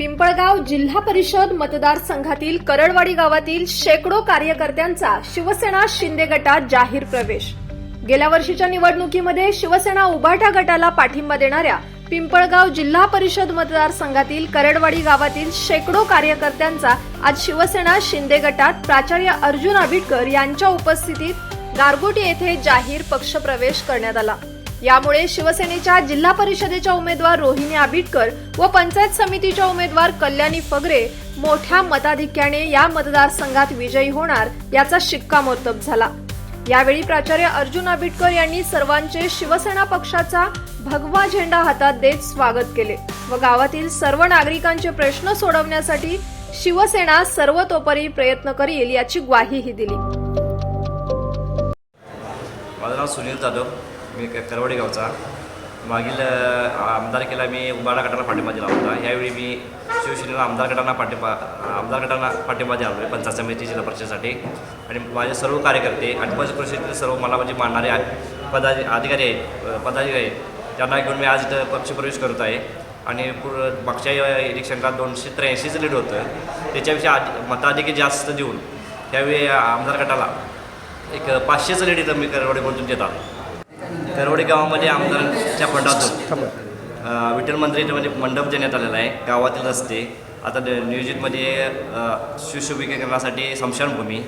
पिंपळगाव जिल्हा परिषद मतदारसंघातील करडवाडी गावातील शेकडो कार्यकर्त्यांचा शिवसेना शिंदे गटात जाहीर प्रवेश. गेल्या वर्षीच्या निवडणुकीमध्ये शिवसेना उभाटा गटाला पाठिंबा देणाऱ्या पिंपळगाव जिल्हा परिषद मतदारसंघातील करडवाडी गावातील शेकडो कार्यकर्त्यांचा आज शिवसेना शिंदे गटात प्राचार्य अर्जुन आबिटकर यांच्या उपस्थितीत गारगोटी येथे जाहीर पक्षप्रवेश करण्यात आला. यामुळे शिवसेनेच्या जिल्हा परिषदेच्या उमेदवार रोहिणी आबिटकर व पंचायत समितीच्या उमेदवार कल्याणी फगरे मोठ्या मताधिक्याने या मतदारसंघात विजयी होणार याचा शिक्कामोर्तब झाला. यावेळी प्राचार्य अर्जुन आबिटकर यांनी सर्वांचे शिवसेना पक्षाचा भगवा झेंडा हातात देत स्वागत केले व गावातील सर्व नागरिकांचे प्रश्न सोडवण्यासाठी शिवसेना सर्वतोपरी प्रयत्न करील याची ग्वाहीही दिली. माझं नाव सुनील जाधव. मी क- करवडे गावचा मागील आमदारकीला मी उबाडा गटाला पाठिंबा दिला होता. यावेळी मी शिवसेनेला आमदार गटांना पाठिंबा आमदार गटांना पाठिंबा द्यालो आहे पंचायत समिती जिल्हा परिषदेसाठी. आणि माझे सर्व कार्यकर्ते आणि पंच परिषदेतील सर्व मला म्हणजे मानणारे आ- पदाधि अधिकारी आहेत पदाधिकारी आहेत त्यांना घेऊन मी आज इथं पक्षप्रवेश करत आहे. आणि पूर मागच्या इलेक्शनला दोनशे त्र्याऐंशीचं लीड होतं. त्याच्यापेक्षा आधी मताधिकी जास्त देऊन त्यावेळी आमदार गटाला एक पाचशेचं लीड इथं मी करवडेमधून देत आलो. करवडे गावामध्ये आमदारांच्या फंडातून विठ्ठल मंदिर म्हणजे मंडप देण्यात आलेला आहे. गावातील रस्ते आता नियोजितमध्ये सुशोभीकरणासाठी स्मशानभूमी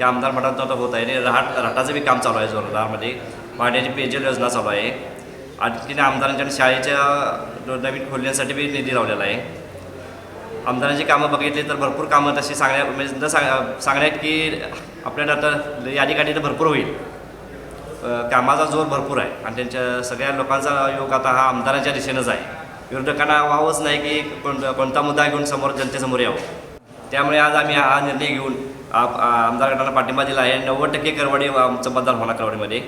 या आमदार फंडातून आता होत आहे. आणि रहाट रहाटाचं बी काम चालू आहे जोरदारमध्ये. पाण्याची पेयजल योजना चालू आहे. आणखीन आमदारांच्या शाळेच्या नवीन खोलण्यासाठी बी निधी लावलेला आहे. आमदारांची कामं बघितली तर भरपूर कामं तशी सांगण्या म्हणजे न सांग सांगण्यात की आपल्याला आता यादी काढली तर भरपूर होईल. कामाचा जोर भरपूर आहे. आणि त्यांच्या सगळ्या लोकांचा योग आता हा आमदारांच्या दिशेनंच आहे. विरोधकांना व्हावंच नाही की कोण कोणता मुद्दा घेऊन समोर जनतेसमोर यावं. त्यामुळे आज आम्ही हा निर्णय घेऊन आमदार गटांना पाठिंबा दिला आहे. नव्वद टक्के करवडी आमचं मतदान होणार करवडीमध्ये.